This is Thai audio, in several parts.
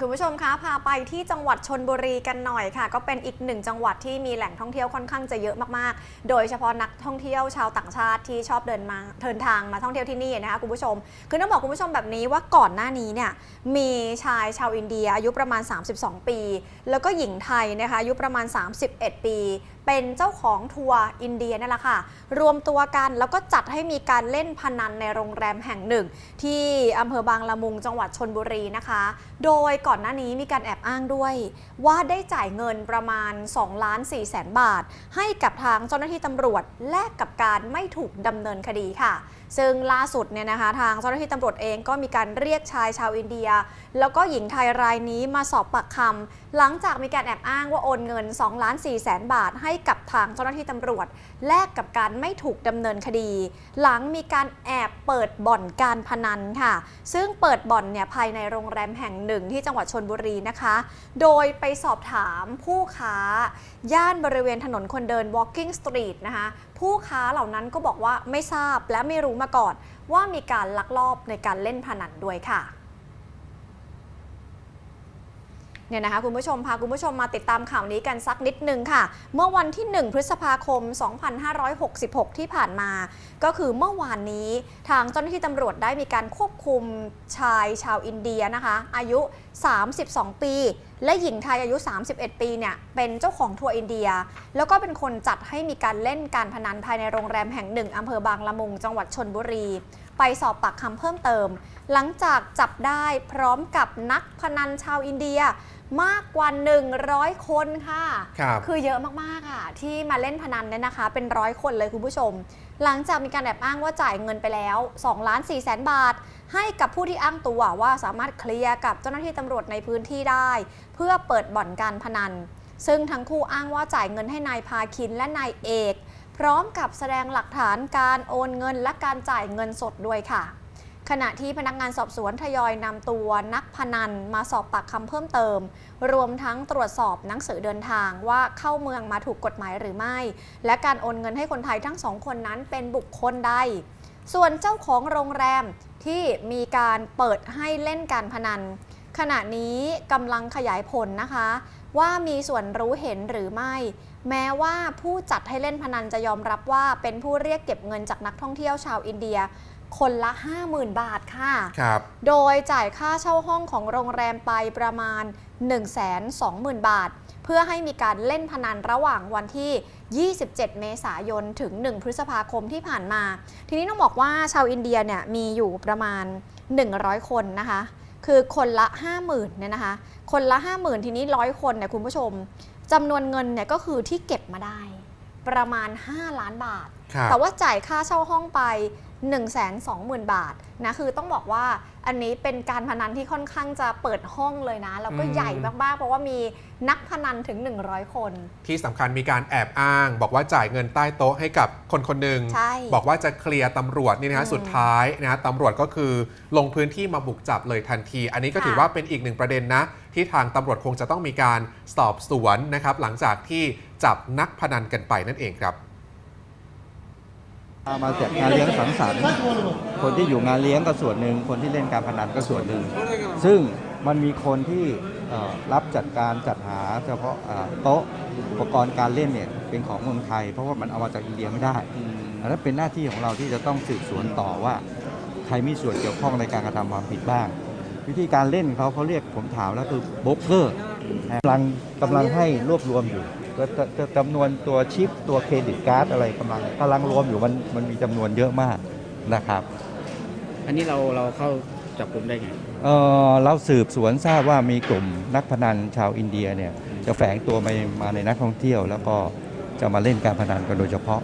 คุณผู้ชมคะพาไปที่จังหวัดชนบุรีกันหน่อยค่ะ ก็เป็นอีกหนึ่งจังหวัดที่มีแหล่งท่องเที่ยวค่อนข้างจะเยอะมากๆ โดยเฉพาะนักท่องเที่ยวชาวต่างชาติที่ชอบเดินมาเดินทางมาท่องเที่ยวที่นี่นะคะคุณผู้ชม คือต้องบอกคุณผู้ชมแบบนี้ว่าก่อนหน้านี้เนี่ยมีชายชาวอินเดียอายุประมาณ 32 ปี แล้วก็หญิงไทยนะคะอายุประมาณ 31 ปี เป็นเจ้าของทัวร์อินเดียนั่แหละค่ะ รวมตัวกันแล้วก็จัดให้มีการเล่นพนันในโรงแรมแห่งหนึ่ง ที่อำเภอบางละมุงจังหวัดชนบุรีนะคะ โดยก่อนหน้านี้มีการแอบอ้างด้วย ว่าได้จ่ายเงินประมาณ2ล้าน4แสนบาท ให้กับทางเจ้าหน้าที่ตำรวจแลกกับการไม่ถูกดำเนินคดีค่ะ ซึ่งล่าสุดเนี่ยนะคะทางเจ้าหน้าที่ตำรวจเองก็มีการเรียกชายชาวอินเดีย แล้วก็หญิงไทยรายนี้มาสอบปากคำหลังจากมีการแอบอ้างว่าโอนเงิน2ล้าน4แสนบาทให้กับทางเจ้าหน้าที่ตำรวจ แลกกับการไม่ถูกดำเนินคดี หลังมีการแอบเปิดบ่อนการพนันค่ะ ซึ่งเปิดบ่อนเนี่ยภายในโรงแรมแห่งหนึ่งที่จังหวัดชนบุรีนะคะ โดยไปสอบถามผู้ค้า ย่านบริเวณถนนคนเดิน walking street นะคะผู้ค้าเหล่านั้นก็บอกว่าไม่ทราบและไม่รู้มาก่อน ว่ามีการลักลอบในการเล่นพนันด้วยค่ะ เนี่ยนะคะคุณผู้ชมพาคุณผู้ชมมาติดตามข่าวนี้กันสักนิดนึงค่ะ เมื่อวันที่ 1 พฤษภาคม 2566 ที่ผ่านมา ก็คือเมื่อวานนี้ทางเจ้าหน้าที่ตำรวจได้มีการควบคุมชายชาวอินเดียนะคะ อายุ 32 ปี และหญิงไทยอายุ 31 ปีเนี่ยเป็นเจ้าของทัวร์อินเดีย แล้วก็เป็นคนจัดให้มีการเล่นการพนันภายในโรงแรมแห่งหนึ่งอำเภอบางละมุงจังหวัดชนบุรี ไปสอบปากคำเพิ่มเติม หลังจากจับได้พร้อมกับนักพนันชาวอินเดียมากกว่า 100 คนค่ะครับคือเยอะมากๆอะ ที่มาเล่นพนันเนี่ยนะคะ เป็นร้อยคนเลยคุณผู้ชม หลังจากมีการแอบอ้างว่าจ่ายเงินไปแล้ว2ล้าน4แสนบาท ให้กับผู้ที่อ้างตัวว่าสามารถเคลียร์กับเจ้าหน้าที่ตำรวจในพื้นที่ได้ เพื่อเปิดบ่อนการพนัน ซึ่งทั้งคู่อ้างว่าจ่ายเงินให้นายพาคินและนายเอก พร้อมกับแสดงหลักฐานการโอนเงินและการจ่ายเงินสดด้วยค่ะ ขณะที่พนักงานสอบสวนทยอยนำตัวนักพนันมาสอบปากคำเพิ่มเติม รวมทั้งตรวจสอบหนังสือเดินทางว่าเข้าเมืองมาถูกกฎหมายหรือไม่ และการโอนเงินให้คนไทยทั้งสองคนนั้นเป็นบุคคลใดส่วนเจ้าของโรงแรมที่มีการเปิดให้เล่นการพนัน ขณะนี้กำลังขยายผลนะคะ ว่ามีส่วนรู้เห็นหรือไม่ แม้ว่าผู้จัดให้เล่นพนันจะยอมรับว่าเป็นผู้เรียกเก็บเงินจากนักท่องเที่ยวชาวอินเดีย คนละ 50,000 บาทค่ะครับโดยจ่ายค่าเช่าห้องของโรงแรมไปประมาณ 120,000 บาท เพื่อให้มีการเล่นพนันระหว่างวันที่ 27 เมษายน ถึง 1 พฤษภาคมที่ผ่านมา ทีนี้ต้องบอกว่าชาวอินเดียเนี่ยมีอยู่ประมาณ 100 คนนะคะ คือคนละ 50,000เนี่ยนะคะ คนละ 50,000 ทีนี้ 100 คนเนี่ยคุณผู้ชม จำนวนเงินเนี่ยก็คือที่เก็บมาได้ ประมาณ 5 ล้านบาทครับแต่ว่าจ่ายค่าเช่าห้องไป 1 2 0 0 0 0 บาทนะคือต้องบอกว่าอันนี้เป็นการพนันที่ค่อนข้างจะเปิดห้องเลยนะ แล้วก็อืมใหญ่มากๆ เพราะว่ามีนักพนันถึง 100 คน ที่สำคัญมีการแอบอ้าง บอกว่าจ่ายเงินใต้โต๊ะให้กับคนคนหนึ่งใช่บอกว่าจะเคลียร์ตำรวจนี่นะฮะอืมสุดท้ายนะฮะตำรวจก็คือลงพื้นที่มาบุกจับเลยทันที อันนี้ก็ค่ะถือว่าเป็นอีกหนึ่งประเด็นนะ ที่ทางตำรวจคงจะต้องมีการสอบสวนนะครับหลังจากที่จับนักพนันกันไปนั่นเองครับ มาจากงานเลี้ยงสังสรรค์ คนที่อยู่งานเลี้ยงก็ส่วนหนึ่ง คนที่เล่นการพนันก็ส่วนหนึ่ง ซึ่งมันมีคนที่เอ่อรับจัดการจัดหาเฉพาะเอ่อโต๊ะอุปกรณ์การเล่นเนี่ยเป็นของเมืองไทย เพราะว่ามันเอามาจากอินเดียไม่ได้อันนั้นเป็นหน้าที่ของเราที่จะต้องสืบสวนต่อว่าใครมีส่วนเกี่ยวข้องในการกระทำความผิดบ้าง วิธีการเล่นเขาเขาเรียกผมถามแล้วคือโบรกเกอร์กำลังกำลังให้รวบรวมอยู่ก็ จะจะจำนวนตัวชิปตัวเครดิตการ์ดอะไรกำลังกำลังรวมอยู่มันมันมีจำนวนเยอะมากนะครับ อันนี้เราเราเข้าจับกลุ่มได้ไงเอ่อเราสืบสวนทราบว่ามีกลุ่มนักพนันชาวอินเดียเนี่ยจะแฝงตัวมามาในนักท่องเที่ยว แล้วก็จะมาเล่นการพนันกันโดยเฉพาะ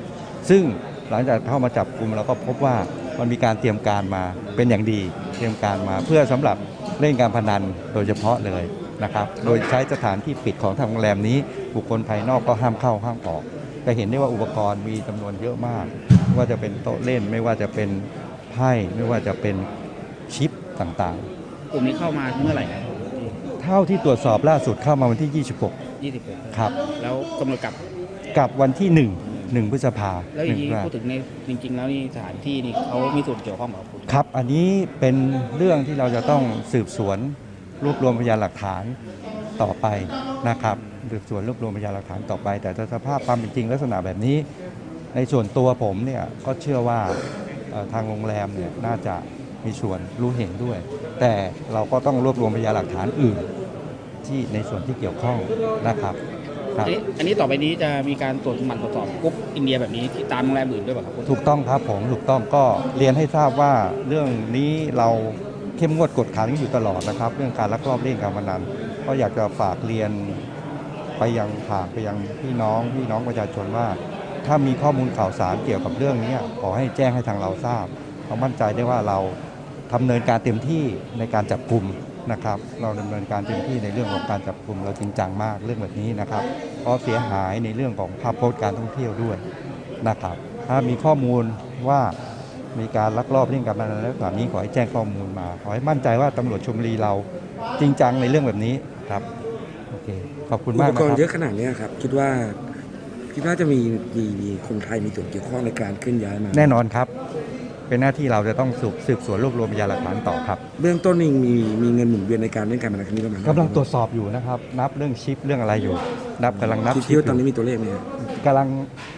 ซึ่งหลังจากเข้ามาจับกลุ่มเราก็พบว่ามันมีการเตรียมการมาเป็นอย่างดี เตรียมการมาเพื่อสำหรับเล่นการพนันโดยเฉพาะเลย นะครับ โดยใช้สถานที่ปิดของทางโรงแรมนี้ บุคคลภายนอกก็ห้ามเข้าห้ามออกจะเห็นได้ว่าอุปกรณ์มีจำนวนเยอะมากไม่ว่าจะเป็นโต๊ะเล่นไม่ว่าจะเป็นไพ่ไม่ว่าจะเป็นชิปต่างๆ กลุ่มนี้เข้ามาเมื่อไหร่ครับเท่าที่ตรวจสอบล่าสุดเข้ามาวันที่ 26 26ครับ แล้วกำหนดกลับกับวันที่ 1 1พฤษภาแล้วอย่างนี้หนึ่งพฤษภาพูดถึงในจริง ๆ แล้วนี่สถานที่นี่เขามีส่วนเกี่ยวข้องกับคุณครับ อันนี้เป็นเรื่องที่เราจะต้องสืบสวน รวบรวมพยานหลักฐานต่อไปนะครับสืบสวนรวบรวมพยานหลักฐานต่อไป แต่ถ้าสภาพความเป็นจริงลักษณะแบบนี้ ในส่วนตัวผมเนี่ยก็เชื่อว่าเอ่อทางโรงแรมเนี่ยน่าจะมีส่วนรู้เห็นด้วย แต่เราก็ต้องรวบรวมพยานหลักฐานอื่น ที่ในส่วนที่เกี่ยวข้องนะครับคอัรันบนี้อันนี้ต่อไปนี้จะมีการตรวจหมันตรวจสอบกรุ๊ปอินเดียแบบนี้ที่ตามโรงแรมอื่นด้วยเปล่ะครับคุณถูกต้องครับผมถูกต้องก็เรียนให้ทราบว่าเรื่องนี้เรา เข้มงวดกดขันอยู่ตลอดนะครับ เรื่องการลักลอบเล่นการพนันก็อยากจะฝากเรียนไปยังฝากไปยังพี่น้องพี่น้องประชาชนว่า ถ้ามีข้อมูลข่าวสารเกี่ยวกับเรื่องนี้ขอให้แจ้งให้ทางเราทราบเรามั่นใจได้ว่าเราทำเนินการเต็มที่ในการจับกลุ่มนะครับ เราดำเนินการเต็มที่ในเรื่องของการจับกลุ่มเราจริงจังมากเรื่องแบบนี้นะครับเพราะเสียหายในเรื่องของภาพพจน์การท่องเที่ยวด้วยนะครับ ถ้ามีข้อมูลว่า มีการลักลอบเล่นการพนันแล้วแบบนี้ขอให้แจ้งข้อมูลมา ขอให้มั่นใจว่าตำรวจชมบุรีเราจริงจังในเรื่องแบบนี้ครับโอเคขอบคุณอุมากปนะกครรัณ์บเยอะขนาดเนี้ยครับ คิดว่าคิดว่าจะมีมีมีคนไทยมีส่วนเกี่ยวข้องในการเคลื่อนย้ายมา แน่นอนครับ เป็นหน้าที่เราจะต้องสืบสืบสวนรวบรวมพยานหลักฐานต่อครับ เบื้องต้นนี่มีมีเงินหมุนเวียนในการเล่นการพนันครั้งนี้ประมาณกำลังตรวจสอบอยู่นะครับ นับเรื่องชิปเรื่องอะไรอยู่ นับกำลังนับคิดชิคิดปว่าตอนอนี้ยู่มีตัวเลขไหมครับ กำลัง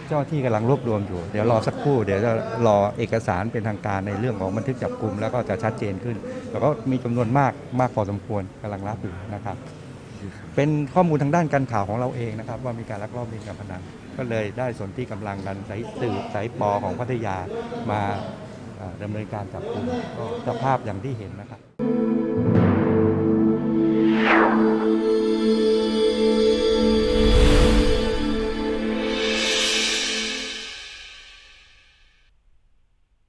เจ้าหน้าที่กำลังรวบรวมอยู่ เดี๋ยวรอสักครู่เดี๋ยวจะรอเอกสารเป็นทางการในเรื่องของบันทึกจับกลุ่มแล้วก็จะชัดเจนขึ้น แล้วก็มีจำนวนมากมากพอสมควรกำลังรับอยู่นะครับ เป็นข้อมูลทางด้านการข่าวของเราเองนะครับ ว่ามีการลักลอบเล่นการพนันก็เลยได้ส่วนที่กำลังกันสายสืบสายปอของพัทยามาเอ่อดำเนินการจับกลุ่มก็สภาพอย่างที่เห็นนะครับ